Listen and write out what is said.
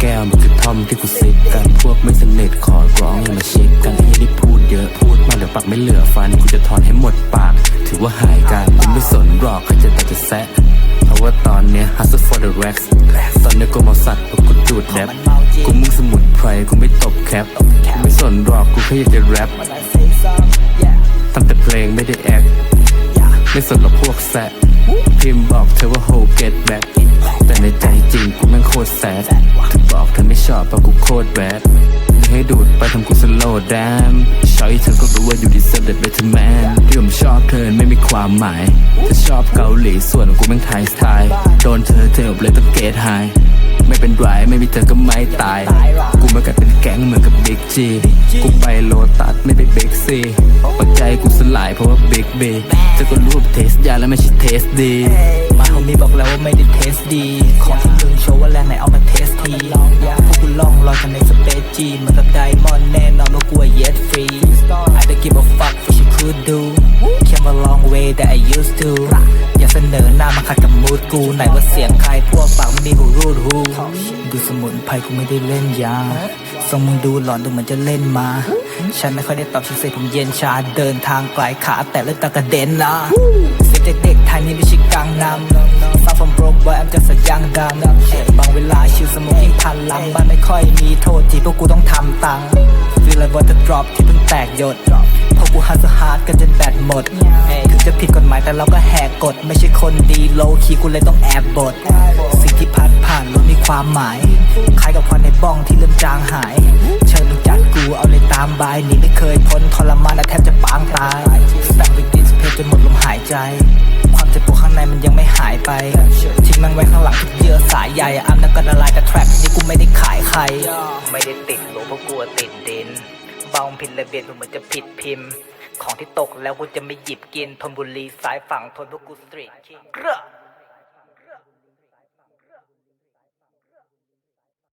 แก่เหมือทอมที่กูซิกกัน พวกไม่สนิทขอร้องอย่ามาเช็คกันไอ้ยี่นี่พูดเยอะพูดมากเดี๋ยวปากไม่เหลือฟันกูจะถอนให้หมดปาก ถือว่าหายกันกูไม่สนหรอกใครจะแต่จะแซะเพราะว่าตอนเนี้ย hustle for the racks ตอนเนี้ยกูเมาสัตว์พราะกูดูดแรปกูมุ่งสมุนไพรกูไม่ตบแคปไม่สนหรอกกูแค่อยากจะแรปทำแต่เพลงไม่ได้แอคไม่สนหรอกพวกแซะพิมพ์บอกเธอว่า hold get back แต่ในใจจริงกูแม่งโคตรแซด ชอบเพราะกูโคตรแบดให้ดูดไปทำกูสโลว์แดมชอยเธอก็รู้ว่า you deserve the better man ที่ผมชอบเธอไม่มีความหมายเธอชอบเกาหลีส่วนกูแม่งไทยสไตล์โดนเธอเธอเลยต้องเกตไฮไม่เป็นไรไม่มีเธอก็ไม่ตาย กูมากัดเป็นแก๊งเหมือนกับบิ๊กจีกูไปโลตัสไม่ไปเบกซีปัจใจกูสลายเพราะว่าบิ๊กบีเธอก็รู้ว่าเทสยาแล้วไม่ใช่เทสดี มาโฮมี่บอกแล้วว่าไม่ได้เทสดี ของที่มึงโชว์ว่าแรงไหนเอามาเทสที งลอยกันในสเปซจีมือนกับไดมอนด์แน่นอนว่ากูเย็ดฟรี I don't give a fuck what you could do Came a long way that I used to อย่าเสนอหน้ามาขัดกับมูดกูไหนว่าเสียงใครพวกปากไม่มีหูรูดหูดูสมุนไพรกูไม่ได้เล่นยาทรงมึงดูหลอนดูเหมือนจะเล่นมา ฉันไม่ค่อยได้ตอบชิเซผมเย็นชาเดินทางไกลขาแต่เลือดตากระเด็นนะเสียเด็กๆไทยนี่ไม่ใช่กังนำ Far from broke boy I'm just a young dumb บางเวลาชิว สมุกยิ่งพันลำบ้านไม่ค่อยมีโทษที่พวกกูต้องทำตังค์ Feel like water drop ที่เพิ่งแตกหยดพวกกูฮัสฮาร์ดกันจนแบตหมดถึงจะผิดกฎหมายแต่เราก็แหกกฎไม่ใช่คนดีโลคีกูเลยต้องแอบบทสิ่งที่พัดผ่านล้วนมีความหมายคล้ายกับควันในบ้องที่เริ่มจางหาย เชิญมึงจัดกูเอาเลยตามบายหนีไม่เคยพ้นทรมานและแทบจะปางตาย Stand with this pain จนหมดลมหายใจ ความเจ็บปวดข้างในมันยังไม่หายไป สายใยอัมนักกันละไรกับแทร็กนี้กูไม่ได้ขายใคร ไม่ได้ติดโลเพราะกลัวติดดิน เบาผิดระเบียบเหมือนจะผิดพิมพ์ ของที่ตกแล้วกูจะไม่หยิบกินทนบุรีสายฝั่งทนพวกกูสตรีทคิง